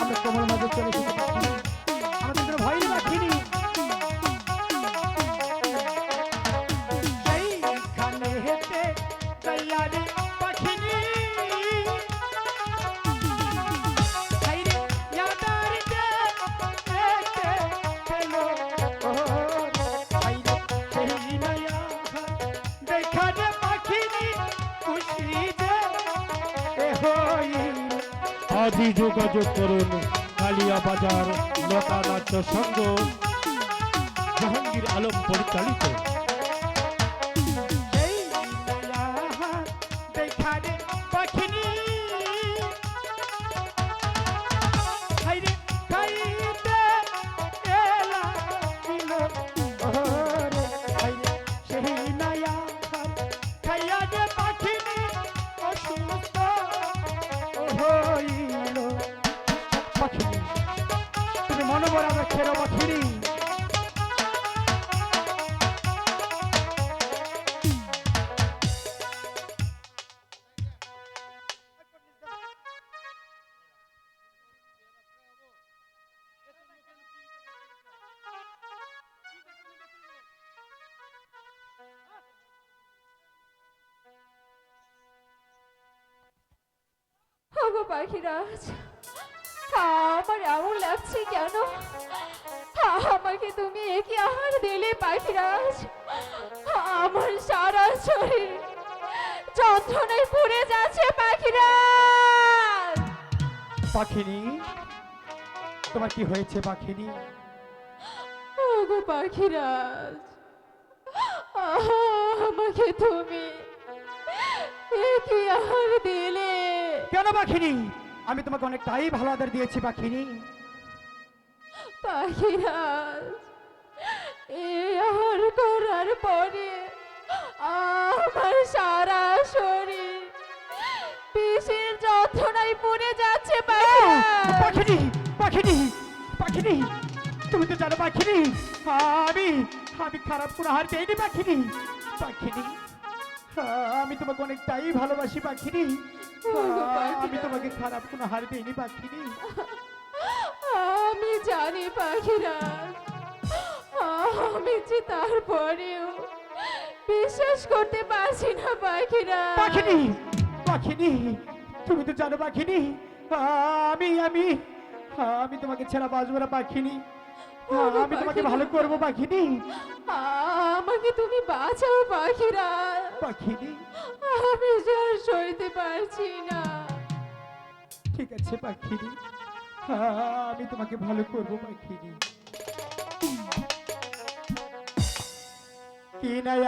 আমরা কমল মাঝে চলে আজই যোগাযোগ করুন কালিয়া বাজার লতা নাট্য সংঘ জাহাঙ্গীর আলম পরিচালিত। মনোবরা খেলো পাখিরাজ আমার এমন লাগছে কেন? আমাকে তুমি একই আহার দিলে পাখিরাজ। আমার সারা শরীর যন্ত্রণায় পুড়ে যাচ্ছে পাখিরাজ। পাখিনি? তোমার কি হয়েছে পাখিনি? ওগো পাখিরাজ আমাকে তুমি একই আহার দিলে। কেন পাখিনি? আমি তোমাকে অনেকটাই ভালো আদর দিয়েছি পাখিনি পাখিরাজ আহার করার পরে আমার সারা শরীর বিষের যন্ত্রণায় পড়ে যাচ্ছে পাখিনি পাখিনি পাখিনি তুমি তো জানো পাখিনি আমি আমি খারাপ কোনো হার দেয়নি পাখিনি পাখিনি আমি তোমাকে অনেকটাই ভালোবাসি পাখিনি। আমি তোমাকে খারাপ কোনো হার দেয়নি পাখিনি। আমি জানি পাখিরাজ আমি যে তারপরেও বিশ্বাস করতে পারছি না পাখিরাজ পাখিনি পাখিনি তুমি তো জানো পাখিনি। আমি আমি আমি তোমাকে ছাড়া বাঁচবো না পাখিনি। আমি তোমাকে ভালো করব পাখিনি। আমাকে তুমি বাঁচাও পাখিরাজ পাখিনি। আমি আর সইতে পারছি না। ঠিক আছে পাখিনি। আমি তোমাকে ভালো করব পাখিনি। কি নয়া